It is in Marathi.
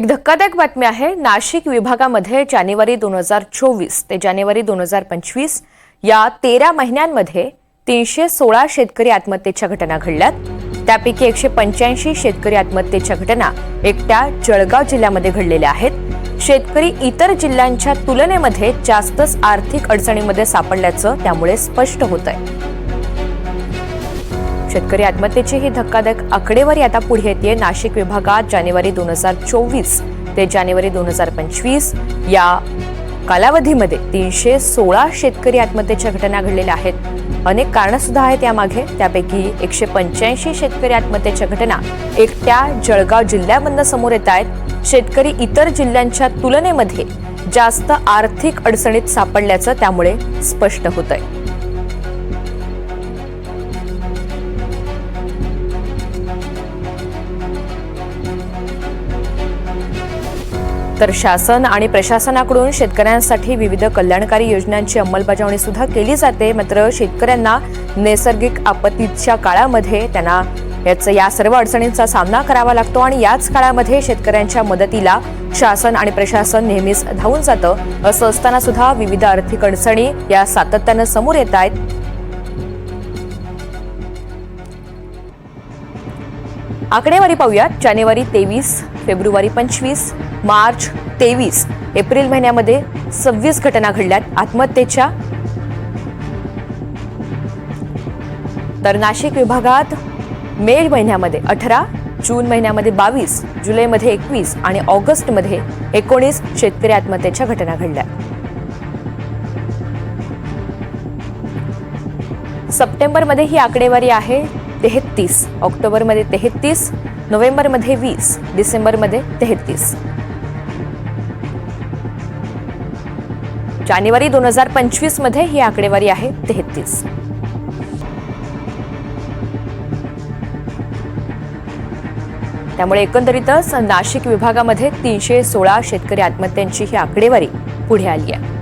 एक धक्कादायक बातमी आहे. नाशिक विभागामध्ये जानेवारी दोन हजार चोवीस ते जानेवारी दोन हजार पंचवीस या तेरा महिन्यांमध्ये तीनशे सोळा शेतकरी आत्महत्येच्या घटना घडल्यात. त्यापैकी एकशे पंच्याऐंशी शेतकरी आत्महत्येच्या घटना एकट्या जळगाव जिल्ह्यामध्ये घडलेल्या आहेत. शेतकरी इतर जिल्ह्यांच्या तुलनेमध्ये जास्तच आर्थिक अडचणीमध्ये सापडल्याचं त्यामुळे स्पष्ट होत आहे शेतकरी आत्महत्येची ही धक्कादायक आकडेवारी आता पुढे येते नाशिक विभागात जानेवारी दोन हजार चोवीस ते जानेवारी दोन हजार पंचवीस या कालावधीमध्ये तीनशे सोळा शेतकरी आत्महत्येच्या घटना घडलेल्या आहेत. अनेक कारणं सुद्धा आहेत यामागे. त्यापैकी एकशे पंच्याऐंशी शेतकरी आत्महत्येच्या घटना एकट्या जळगाव जिल्ह्यामधनं समोर येत आहेत. शेतकरी इतर जिल्ह्यांच्या तुलनेमध्ये जास्त आर्थिक अडचणीत सापडल्याचं त्यामुळे स्पष्ट होत आहे तर शासन आणि प्रशासनाकडून शेतकऱ्यांसाठी विविध कल्याणकारी योजनांची अंमलबजावणी सुद्धा केली जाते. मात्र शेतकऱ्यांना नैसर्गिक आपत्तीच्या काळामध्ये त्यांना याचं या सर्व अडचणींचा सामना करावा लागतो आणि याच काळामध्ये शेतकऱ्यांच्या मदतीला शासन आणि प्रशासन नेहमीच धावून जातं. असं असताना सुद्धा विविध आर्थिक अडचणी या सातत्यानं समोर येत आहेत. आकडेवारी पाहूयात. जानेवारी तेवीस फेब्रुवारी पंचवीस मार्च तेवीस एप्रिल महिन्यामध्ये सव्वीस घटना घडल्यात. आत्महत्येच्या तर नाशिक विभागात मे महिन्यामध्ये अठरा जून महिन्यामध्ये बावीस जुलैमध्ये एकवीस आणि ऑगस्टमध्ये एकोणीस शेतकरी आत्महत्येच्या घटना घडल्या. सप्टेंबरमध्ये ही आकडेवारी आहे तेहत्तीस ऑक्टोबरमध्ये तेहत्तीस नोव्हेंबरमध्ये वीस डिसेंबरमध्ये तेहत्तीस जानेवारी दोन हजार पंचवीसमध्ये ही आकडेवारी आहे तेहतीस. त्यामुळे एकंदरीतच नाशिक विभागामध्ये तीनशे सोळा शेतकरी आत्महत्यांची ही आकडेवारी पुढे आली आहे.